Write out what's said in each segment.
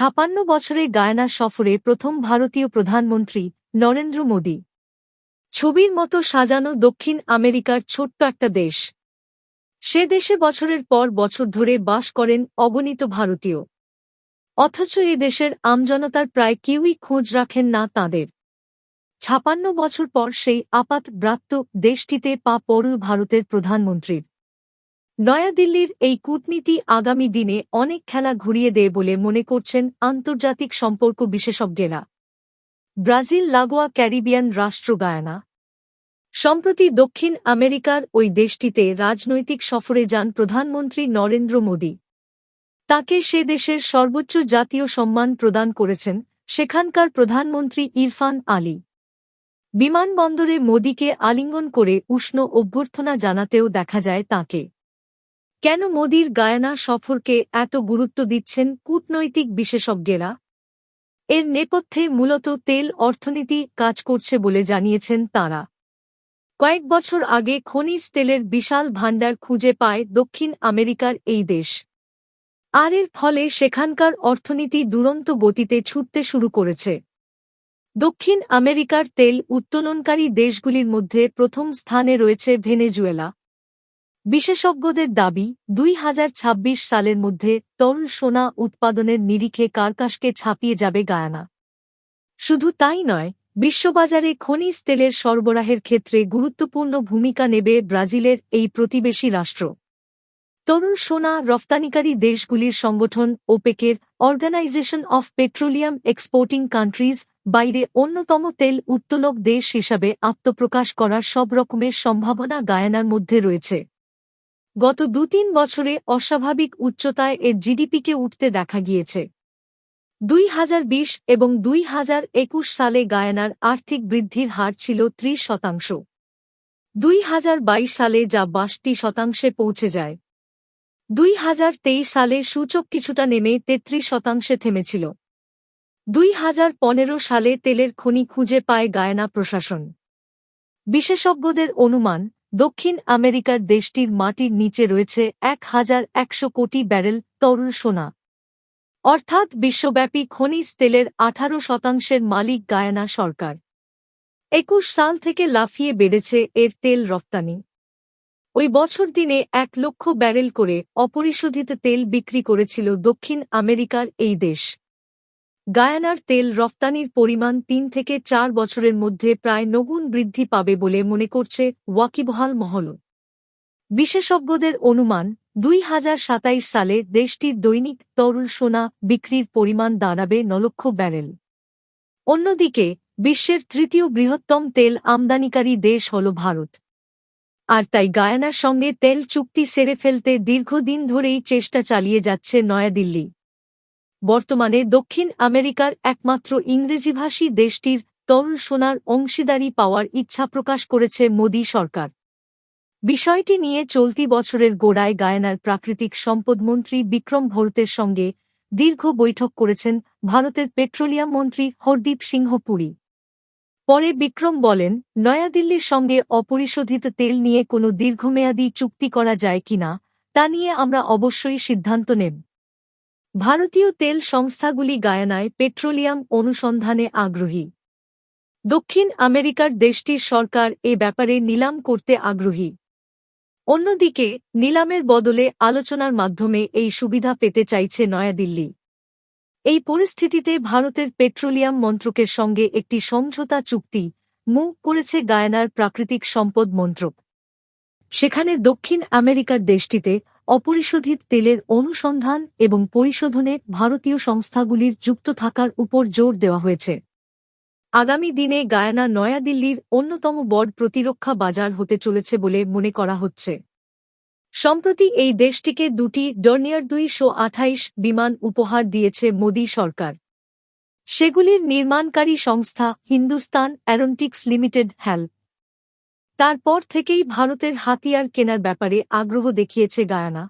ছাপান্ন বছরে গায়না সফরে প্রথম ভারতীয় প্রধানমন্ত্রী নরেন্দ্র মোদী। ছবির মতো সাজানো দক্ষিণ আমেরিকার ছোট্ট একটা দেশ। সে দেশে বছরের পর বছর ধরে বাস করেন অগণিত ভারতীয়। অথচ এ দেশের আমজনতার প্রায় কেউই খোঁজ রাখেন না তাঁদের। ছাপান্ন বছর পর সেই আপাত ব্রাত্য দেশটিতে পা পড়ল ভারতের প্রধানমন্ত্রীর। নয়াদিল্লির এই কূটনীতি আগামী দিনে অনেক খেলা ঘুরিয়ে দেয় বলে মনে করছেন আন্তর্জাতিক সম্পর্ক বিশেষজ্ঞেরা। ব্রাজিল লাগোয়া ক্যারিবিয়ান রাষ্ট্র গায়ানা সম্প্রতি দক্ষিণ আমেরিকার ওই দেশটিতে রাজনৈতিক সফরে যান প্রধানমন্ত্রী নরেন্দ্র মোদী। তাকে সে দেশের সর্বোচ্চ জাতীয় সম্মান প্রদান করেছেন সেখানকার প্রধানমন্ত্রী ইরফান আলী। বিমানবন্দরে মোদীকে আলিঙ্গন করে উষ্ণ অভ্যর্থনা জানাতেও দেখা যায় তাকে। কেন মোদীর গায়ানা সফরকে এত গুরুত্ব দিচ্ছেন কূটনৈতিক বিশেষজ্ঞেরা? এর নেপথ্যে মূলত তেল অর্থনীতি কাজ করছে বলে জানিয়েছেন তাঁরা। কয়েক বছর আগে খনিজ তেলের বিশাল ভাণ্ডার খুঁজে পায় দক্ষিণ আমেরিকার এই দেশ। আর এর ফলে সেখানকার অর্থনীতি দুরন্ত গতিতে ছুটতে শুরু করেছে। দক্ষিণ আমেরিকার তেল উত্তোলনকারী দেশগুলির মধ্যে প্রথম স্থানে রয়েছে ভেনেজুয়েলা। বিশেষজ্ঞদের দাবি, দুই হাজার ছাব্বিশ সালের মধ্যে তরল সোনা উৎপাদনের নিরিখে কার্কাশকে ছাপিয়ে যাবে গায়ানা। শুধু তাই নয়, বিশ্ববাজারে খনিজ তেলের সরবরাহের ক্ষেত্রে গুরুত্বপূর্ণ ভূমিকা নেবে ব্রাজিলের এই প্রতিবেশী রাষ্ট্র। তরুণ সোনা রফতানিকারী দেশগুলির সংগঠন ওপেকের organisation of petroleum exporting countries বাইরে অন্যতম তেল উত্তোলক দেশ হিসাবে আত্মপ্রকাশ করার সব রকমের সম্ভাবনা গায়ানার মধ্যে রয়েছে। গত দু তিন বছরে অস্বাভাবিক উচ্চতায় এর জিডিপিকে উঠতে দেখা গিয়েছে। দুই হাজার বিশ এবং দুই হাজার একুশ সালে গায়ানার আর্থিক বৃদ্ধির হার ছিল ত্রিশ শতাংশ। দুই হাজার বাইশ সালে যা বাষট্টি শতাংশে পৌঁছে যায়। দুই হাজার তেইশ সালে সূচক কিছুটা নেমে তেত্রিশ শতাংশে থেমেছিল। দুই হাজার পনেরো সালে তেলের খনি খুঁজে পায় গায়না প্রশাসন। বিশেষজ্ঞদের অনুমান দক্ষিণ আমেরিকার দেশটির মাটির নিচে রয়েছে এক হাজার একশো কোটি ব্যারেল তরল সোনা। অর্থাৎ বিশ্বব্যাপী খনিজ তেলের আঠারো শতাংশের মালিক গায়ানা সরকার। একুশ সাল থেকে লাফিয়ে বেড়েছে এর তেল রপ্তানি। ওই বছর দিনে এক লক্ষ ব্যারেল করে অপরিশোধিত তেল বিক্রি করেছিল দক্ষিণ আমেরিকার এই দেশ। গায়ানার তেল রফতানির পরিমাণ তিন থেকে চার বছরের মধ্যে প্রায় নগুণ বৃদ্ধি পাবে বলে মনে করছে ওয়াকিবহাল মহল। বিশেষজ্ঞদের অনুমান, দুই সালে দেশটির দৈনিক তরল সোনা বিক্রির পরিমাণ দাঁড়াবে নলক্ষ ব্যারেল। অন্যদিকে, বিশ্বের তৃতীয় বৃহত্তম তেল আমদানিকারী দেশ হল ভারত। আর তাই গায়ানার সঙ্গে তেল চুক্তি সেরে ফেলতে দীর্ঘদিন ধরেই চেষ্টা চালিয়ে যাচ্ছে নয়াদিল্লি। বর্তমানে দক্ষিণ আমেরিকার একমাত্র ইংরেজিভাষী দেশটির তরুণ সোনার অংশীদারি পাওয়ার ইচ্ছা প্রকাশ করেছে মোদী সরকার। বিষয়টি নিয়ে চলতি বছরের গোড়ায় গায়নার প্রাকৃতিক সম্পদমন্ত্রী বিক্রম ভরতের সঙ্গে দীর্ঘ বৈঠক করেছেন ভারতের পেট্রোলিয়াম মন্ত্রী হরদীপ সিংহ পুরী। পরে বিক্রম বলেন, নয়াদিল্লির সঙ্গে অপরিশোধিত তেল নিয়ে কোনো দীর্ঘমেয়াদী চুক্তি করা যায় কিনা, তা নিয়ে আমরা অবশ্যই সিদ্ধান্ত নেব। ভারতীয় তেল সংস্থাগুলি গায়ানায় পেট্রোলিয়াম অনুসন্ধানে আগ্রহী। দক্ষিণ আমেরিকার দেশটির সরকার এ ব্যাপারে নিলাম করতে আগ্রহী। অন্যদিকে, নিলামের বদলে আলোচনার মাধ্যমে এই সুবিধা পেতে চাইছে নয়াদিল্লি। এই পরিস্থিতিতে ভারতের পেট্রোলিয়াম মন্ত্রকের সঙ্গে একটি সমঝোতা চুক্তি মুখ করেছে গায়ানার প্রাকৃতিক সম্পদ মন্ত্রক। সেখানে দক্ষিণ আমেরিকার দেশটিতে অপরিশোধিত তেলের অনুসন্ধান এবং পরিশোধনে ভারতীয় সংস্থাগুলির যুক্ত থাকার উপর জোর দেওয়া হয়েছে। আগামী দিনে গায়ানা নয়াদিল্লির অন্যতম বড় প্রতিরক্ষা বাজার হতে চলেছে বলে মনে করা হচ্ছে। সম্প্রতি এই দেশটিকে দুটি ডর্নিয়ার দুইশো আঠাইশ বিমান উপহার দিয়েছে মোদী সরকার। সেগুলির নির্মাণকারী সংস্থা হিন্দুস্তান অ্যারোনটিক্স লিমিটেড, হেল্প। তারপর থেকেই ভারতের হাতিয়ার কেনার ব্যাপারে আগ্রহ দেখিয়েছে গায়ানা।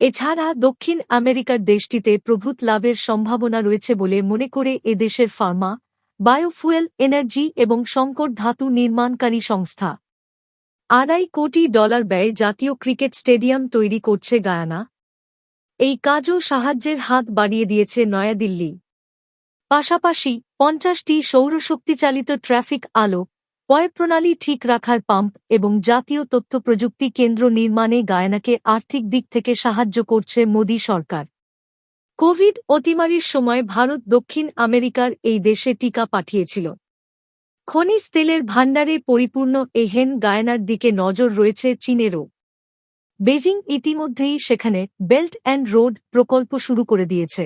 এছাড়া দক্ষিণ আমেরিকার দেশটিতে প্রভূত লাভের সম্ভাবনা রয়েছে বলে মনে করে এদেশের ফার্মা, বায়োফুয়েল এনার্জি এবং সংকট ধাতু নির্মাণকারী সংস্থা। আড়াই কোটি ডলার ব্যয়ে জাতীয় ক্রিকেট স্টেডিয়াম তৈরি করছে গায়ানা। এই কাজও সাহায্যের হাত বাড়িয়ে দিয়েছে নয়াদিল্লি। পাশাপাশি পঞ্চাশটি সৌরশক্তিচালিত ট্রাফিক আলো পয়ঃপ্রণালী ঠিক রাখার পাম্প এবং জাতীয় তথ্য প্রযুক্তি কেন্দ্র নির্মাণে গায়নাকে আর্থিক দিক থেকে সাহায্য করছে মোদী সরকার। কোভিড অতিমারির সময় ভারত দক্ষিণ আমেরিকার এই দেশে টিকা পাঠিয়েছিল। খনিজ তেলের ভাণ্ডারে পরিপূর্ণ এহেন গায়নার দিকে নজর রয়েছে চীনেরও। বেজিং ইতিমধ্যেই সেখানে বেল্ট অ্যান্ড রোড প্রকল্প শুরু করে দিয়েছে।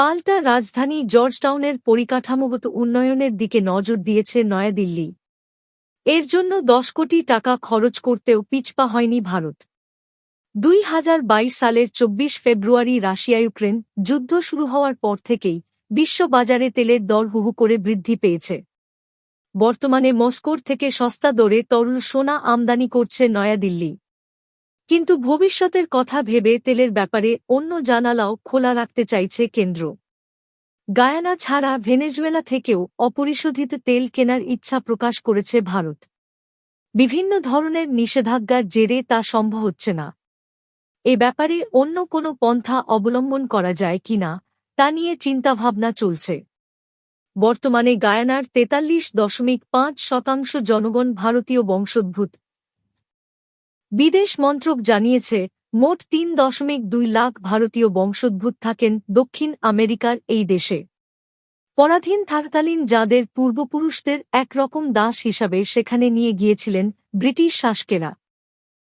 পাল্টা রাজধানী জর্জটাউনের পরিকাঠামোগত উন্নয়নের দিকে নজর দিয়েছে নয়াদিল্লি। এর জন্য দশ কোটি টাকা খরচ করতেও পিছপা হয়নি ভারত। দুই হাজার বাইশ সালের চব্বিশ ফেব্রুয়ারি রাশিয়া ইউক্রেন যুদ্ধ শুরু হওয়ার পর থেকেই বিশ্ববাজারে তেলের দর হুহু করে বৃদ্ধি পেয়েছে। বর্তমানে মস্কোর থেকে সস্তা দরে তরল সোনা আমদানি করছে নয়াদিল্লি। কিন্তু ভবিষ্যতের কথা ভেবে তেলের ব্যাপারে অন্য জানালাও খোলা রাখতে চাইছে কেন্দ্র। গায়ানা ছাড়া ভেনেজুয়েলা থেকেও অপরিশোধিত তেল কেনার ইচ্ছা প্রকাশ করেছে ভারত। বিভিন্ন ধরনের নিষেধাজ্ঞার জেরে তা সম্ভব হচ্ছে না। এ ব্যাপারে অন্য কোনো পন্থা অবলম্বন করা যায় কিনা তা নিয়ে চিন্তাভাবনা চলছে। বর্তমানে গায়ানার তেতাল্লিশ দশমিক পাঁচ শতাংশ জনগণ ভারতীয় বংশোদ্ভূত। বিদেশ মন্ত্রক জানিয়েছে, মোট তিন দশমিক দুই লাখ ভারতীয় বংশোদ্ভূত থাকেন দক্ষিণ আমেরিকার এই দেশে। পরাধীন থাকাকালীন যাদের পূর্বপুরুষদের একরকম দাস হিসাবে সেখানে নিয়ে গিয়েছিলেন ব্রিটিশ শাসকেরা।